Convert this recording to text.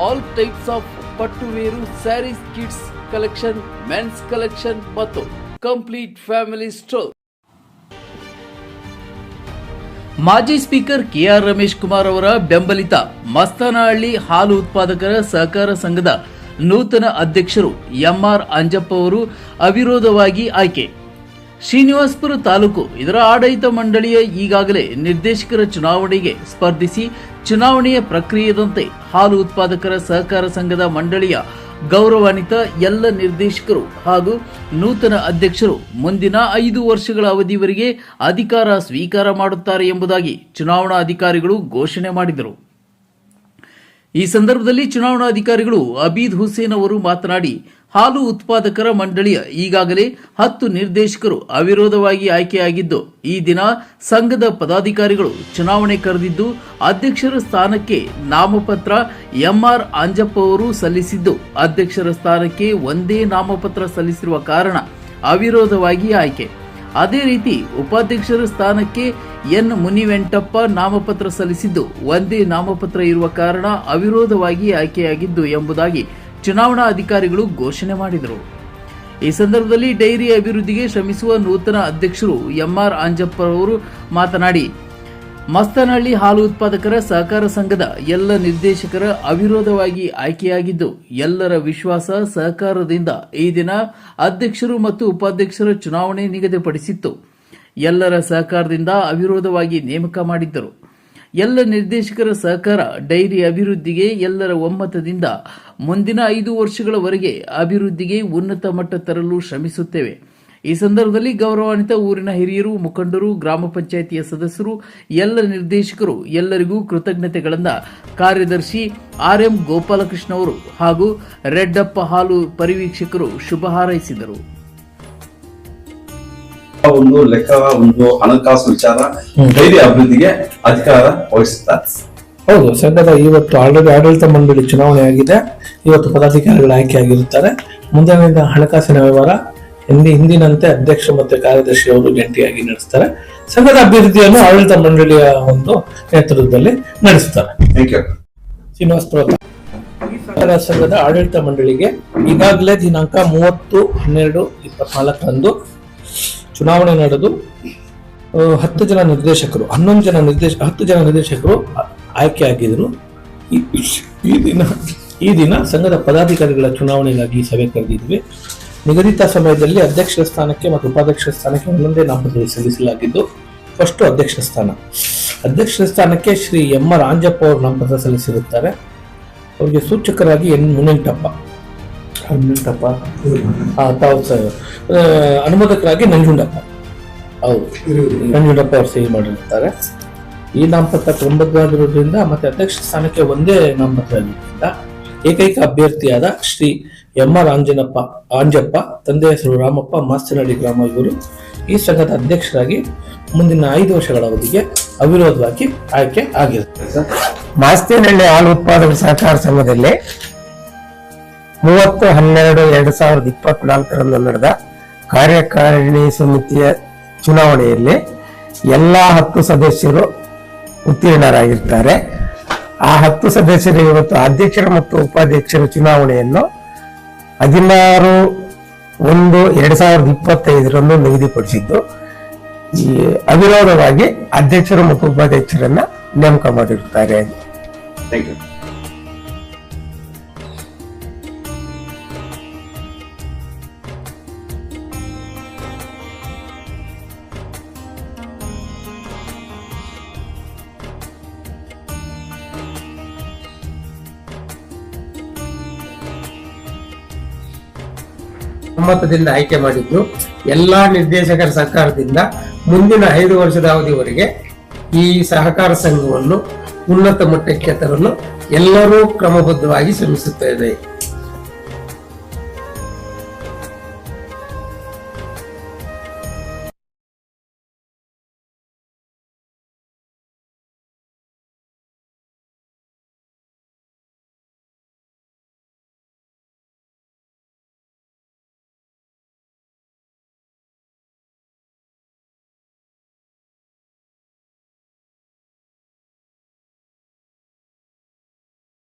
all types of ಪಟ್ಟುವೇರು sarees kids collection men's collection ಮತ್ತು complete family store ಮಾಜಿ speaker K R Ramesh Kumar ಅವರ ಬೆಂಬಲಿತ ಮಸ್ತನಹಳ್ಳಿ ಹಾಲು ಉತ್ಪಾದಕರ ಸಹಕಾರ ಸಂಘದ ನೂತನ ಅಧ್ಯಕ್ಷರು ಎಂಆರ್ ಅಂಜಪ್ಪ ಅವರು ಅವಿರೋಧವಾಗಿ ಆಯ್ಕೆ. ಶ್ರೀನಿವಾಸಪುರ ತಾಲೂಕು ಇದರ ಆಡಳಿತ ಮಂಡಳಿಯ ಈಗಾಗಲೇ ನಿರ್ದೇಶಕರ ಚುನಾವಣೆಗೆ ಸ್ಪರ್ಧಿಸಿ ಚುನಾವಣೆಯ ಪ್ರಕ್ರಿಯೆದಂತೆ ಹಾಲು ಉತ್ಪಾದಕರ ಸಹಕಾರ ಸಂಘದ ಮಂಡಳಿಯ ಗೌರವಾನ್ವಿತ ಎಲ್ಲ ನಿರ್ದೇಶಕರು ಹಾಗೂ ನೂತನ ಅಧ್ಯಕ್ಷರು ಮುಂದಿನ ಐದು ವರ್ಷಗಳ ಅವಧಿವರೆಗೆ ಅಧಿಕಾರ ಸ್ವೀಕಾರ ಮಾಡುತ್ತಾರೆ ಎಂಬುದಾಗಿ ಚುನಾವಣಾ ಅಧಿಕಾರಿಗಳು ಘೋಷಣೆ ಮಾಡಿದರು. ಈ ಸಂದರ್ಭದಲ್ಲಿ ಚುನಾವಣಾಧಿಕಾರಿಗಳು ಅಬೀದ್ ಹುಸೇನ್ ಅವರು ಮಾತನಾಡಿ, ಹಾಲು ಉತ್ಪಾದಕರ ಮಂಡಳಿಯ ಈಗಾಗಲೇ ಹತ್ತು ನಿರ್ದೇಶಕರು ಅವಿರೋಧವಾಗಿ ಆಯ್ಕೆಯಾಗಿದ್ದು, ಈ ದಿನ ಸಂಘದ ಪದಾಧಿಕಾರಿಗಳು ಚುನಾವಣೆ ಕರೆದಿದ್ದು, ಅಧ್ಯಕ್ಷರ ಸ್ಥಾನಕ್ಕೆ ನಾಮಪತ್ರ ಎಂಆರ್ ಅಂಜಪ್ಪ ಅವರು ಸಲ್ಲಿಸಿದ್ದು, ಅಧ್ಯಕ್ಷರ ಸ್ಥಾನಕ್ಕೆ ಒಂದೇ ನಾಮಪತ್ರ ಸಲ್ಲಿಸಿರುವ ಕಾರಣ ಅವಿರೋಧವಾಗಿ ಆಯ್ಕೆ. ಅದೇ ರೀತಿ ಉಪಾಧ್ಯಕ್ಷರ ಸ್ಥಾನಕ್ಕೆ ಎನ್ ಮುನಿವೆಂಟಪ್ಪ ನಾಮಪತ್ರ ಸಲ್ಲಿಸಿದ್ದು. ಒಂದೇ ನಾಮಪತ್ರ ಇರುವ ಕಾರಣ ಅವಿರೋಧವಾಗಿ ಆಯ್ಕೆಯಾಗಿದ್ದು ಎಂಬುದಾಗಿ ಚುನಾವಣಾ ಅಧಿಕಾರಿಗಳು ಘೋಷಣೆ ಮಾಡಿದರು. ಈ ಸಂದರ್ಭದಲ್ಲಿ ಡೈರಿ ಅಭಿವೃದ್ಧಿಗೆ ಶ್ರಮಿಸುವ ನೂತನ ಅಧ್ಯಕ್ಷರು ಎಂಆರ್ ಅಂಜಪ್ಪ ಅವರು ಮಾತನಾಡಿ ಮಸ್ತನಹಳ್ಳಿ ಹಾಲು ಉತ್ಪಾದಕರ ಸಹಕಾರ ಸಂಘದ ಎಲ್ಲ ನಿರ್ದೇಶಕರ ಅವಿರೋಧವಾಗಿ ಆಯ್ಕೆಯಾಗಿದ್ದು, ಎಲ್ಲರ ವಿಶ್ವಾಸ ಸಹಕಾರದಿಂದ ಈ ದಿನ ಅಧ್ಯಕ್ಷರು ಮತ್ತು ಉಪಾಧ್ಯಕ್ಷರ ಚುನಾವಣೆ ನಿಗದಿಪಡಿಸಿತ್ತು. ಎಲ್ಲರ ಸಹಕಾರದಿಂದ ಅವಿರೋಧವಾಗಿ ನೇಮಕ ಮಾಡಿದ್ದರು. ಎಲ್ಲ ನಿರ್ದೇಶಕರ ಸಹಕಾರ ಡೈರಿ ಅಭಿವೃದ್ಧಿಗೆ ಎಲ್ಲರ ಒಮ್ಮತದಿಂದ ಮುಂದಿನ ಐದು ವರ್ಷಗಳವರೆಗೆ ಅಭಿವೃದ್ಧಿಗೆ ಉನ್ನತ ಮಟ್ಟ ತರಲು ಶ್ರಮಿಸುತ್ತೇವೆ. ಈ ಸಂದರ್ಭದಲ್ಲಿ ಗೌರವಾನ್ವಿತ ಊರಿನ ಹಿರಿಯರು ಮುಖಂಡರು ಗ್ರಾಮ ಪಂಚಾಯಿತಿಯ ಸದಸ್ಯರು ಎಲ್ಲ ನಿರ್ದೇಶಕರು ಎಲ್ಲರಿಗೂ ಕೃತಜ್ಞತೆಗಳಿಂದ ಕಾರ್ಯದರ್ಶಿ ಆರ್ ಎಂ ಗೋಪಾಲಕೃಷ್ಣ ಅವರು ಹಾಗೂ ರೆಡ್ಡಪ್ಪ ಹಾಲು ಪರಿವೀಕ್ಷಕರು ಶುಭ ಹಾರೈಸಿದರು. ಒಂದು ಲೆಕ್ಕ ಒಂದು ಹಣಕಾಸು ವಿಚಾರ ಡೈರಿ ಅಭಿವೃದ್ಧಿಗೆ ಅಧಿಕಾರ ವಹಿಸುತ್ತಾರೆ ಹೌದು ಸಂಘದ ಇವತ್ತು ಆಲ್ರೆಡಿ ಆಡಳಿತ ಮಂಡಳಿ ಚುನಾವಣೆ ಆಗಿದೆ. ಇವತ್ತು ಪದಾಧಿಕಾರಿಗಳು ಆಯ್ಕೆ ಆಗಿರುತ್ತಾರೆ. ಮುಂದಿನ ದಿನ ಹಣಕಾಸಿನ ವ್ಯವಹಾರ ಹಿಂದಿ ಹಿಂದಿನಂತೆ ಅಧ್ಯಕ್ಷ ಮತ್ತು ಕಾರ್ಯದರ್ಶಿ ಅವರು ಜಂಟಿಯಾಗಿ ನಡೆಸ್ತಾರೆ. ಸಂಘದ ಅಭಿವೃದ್ಧಿಯನ್ನು ಆಡಳಿತ ಮಂಡಳಿಯ ಒಂದು ನೇತೃತ್ವದಲ್ಲಿ ನಡೆಸ್ತಾರೆ. ಶ್ರೀನಿವಾಸ್ ಸಹಕಾರ ಸಂಘದ ಆಡಳಿತ ಮಂಡಳಿಗೆ ಈಗಾಗಲೇ ದಿನಾಂಕ ಮೂವತ್ತು ಹನ್ನೆರಡು ಇಪ್ಪತ್ನಾಲ್ಕರಂದು ಚುನಾವಣೆ ನಡೆದು ಹತ್ತು ಜನ ನಿರ್ದೇಶಕರು ಹನ್ನೊಂದು ಜನ ನಿರ್ದೇಶ ಹತ್ತು ಜನ ನಿರ್ದೇಶಕರು ಆಯ್ಕೆ ಆಯ್ಕೆಯಾಗಿದ್ರು ಈ- ದಿನ ಈ ದಿನ ಸಂಘದ ಪದಾಧಿಕಾರಿಗಳ ಚುನಾವಣೆಗಾಗಿ ಸಭೆ ಕರೆದಿದ್ವಿ. ನಿಗದಿತ ಸಮಯದಲ್ಲಿ ಅಧ್ಯಕ್ಷರ ಸ್ಥಾನಕ್ಕೆ ಮತ್ತು ಉಪಾಧ್ಯಕ್ಷರ ಸ್ಥಾನಕ್ಕೆ ಒಂದೊಂದೇ ನಾಮಪತ್ರ ಸಲ್ಲಿಸಲಾಗಿದ್ದು ಫಸ್ಟ್ ಅಧ್ಯಕ್ಷ ಸ್ಥಾನ. ಅಧ್ಯಕ್ಷರ ಸ್ಥಾನಕ್ಕೆ ಶ್ರೀ ಎಂ ಆರ್ ಆಂಜಪ್ಪ ಅವರು ನಾಮಪತ್ರ ಸಲ್ಲಿಸಿರುತ್ತಾರೆ. ಅವರಿಗೆ ಸೂಚಕರಾಗಿ ಎನ್ ಮುನಿಂಟಪ್ಪ ಮುನಿಂಟಪ್ಪ ತಾವು ಅನುಮೋದಕರಾಗಿ ನಂಜುಂಡಪ್ಪ. ಹೌದು. ನಂಜುಂಡಪ್ಪ ಅವರು ಸಹಿ ಮಾಡಿರುತ್ತಾರೆ. ಈ ನಾಮಪತ್ರ ಕ್ರಮಬದ್ಧವಾಗಿರೋದ್ರಿಂದ ಮತ್ತೆ ಅಧ್ಯಕ್ಷ ಸ್ಥಾನಕ್ಕೆ ಒಂದೇ ನಾಮಪತ್ರ ಇರೋದ್ರಿಂದ ಏಕೈಕ ಅಭ್ಯರ್ಥಿಯಾದ ಶ್ರೀ ಎಂ ಆರ್ ಆಂಜನಪ್ಪ, ಆಂಜಪ್ಪ, ತಂದೆ ಹೆಸರು ರಾಮಪ್ಪ, ಮಾಸ್ತನಹಳ್ಳಿ ಗ್ರಾಮ ಇವರು ಈ ಸಂಘದ ಅಧ್ಯಕ್ಷರಾಗಿ ಮುಂದಿನ ಐದು ವರ್ಷಗಳ ಅವಧಿಗೆ ಅವಿರೋಧವಾಗಿ ಆಯ್ಕೆ ಆಗಿರುತ್ತೆ ಮಾಸ್ತಿನಹಳ್ಳಿ ಹಾಲು ಉತ್ಪಾದಕರ ಸಹಕಾರ ಸಂಘದಲ್ಲಿ ಮೂವತ್ತು, ಹನ್ನೆರಡು, ಎರಡು ಸಾವಿರದ ಇಪ್ಪತ್ನಾಲ್ಕರಂದು ನಡೆದ ಕಾರ್ಯಕಾರಿಣಿ ಸಮಿತಿಯ ಚುನಾವಣೆಯಲ್ಲಿ ಎಲ್ಲಾ ಹತ್ತು ಸದಸ್ಯರು ಉತ್ತೀರ್ಣರಾಗಿರ್ತಾರೆ. ಆ ಹತ್ತು ಸದಸ್ಯರು ಇವತ್ತು ಅಧ್ಯಕ್ಷರು ಮತ್ತು ಉಪಾಧ್ಯಕ್ಷರ ಚುನಾವಣೆಯನ್ನು ಹದಿನಾರು ಒಂದು ಎರಡ್ ಸಾವಿರದ ಇಪ್ಪತ್ತೈದರಂದು ನಿಗದಿಪಡಿಸಿದ್ದು. ಈ ಅವಿರೋಧವಾಗಿ ಅಧ್ಯಕ್ಷರು ಮತ್ತು ಉಪಾಧ್ಯಕ್ಷರನ್ನ ನೇಮಕ ಮಾಡಿರುತ್ತಾರೆ. ಥ್ಯಾಂಕ್ ಯು ಒಮ್ಮತದಿಂದ ಆಯ್ಕೆ ಮಾಡಿದ್ದು ಎಲ್ಲಾ ನಿರ್ದೇಶಕರ ಸರ್ಕಾರದಿಂದ ಮುಂದಿನ ಐದು ವರ್ಷದ ಅವಧಿವರೆಗೆ ಈ ಸಹಕಾರ ಸಂಘವನ್ನು ಉನ್ನತ ಮಟ್ಟಕ್ಕೆ ತರಲು ಎಲ್ಲರೂ ಕ್ರಮಬದ್ಧವಾಗಿ ಶ್ರಮಿಸುತ್ತೇವೆ.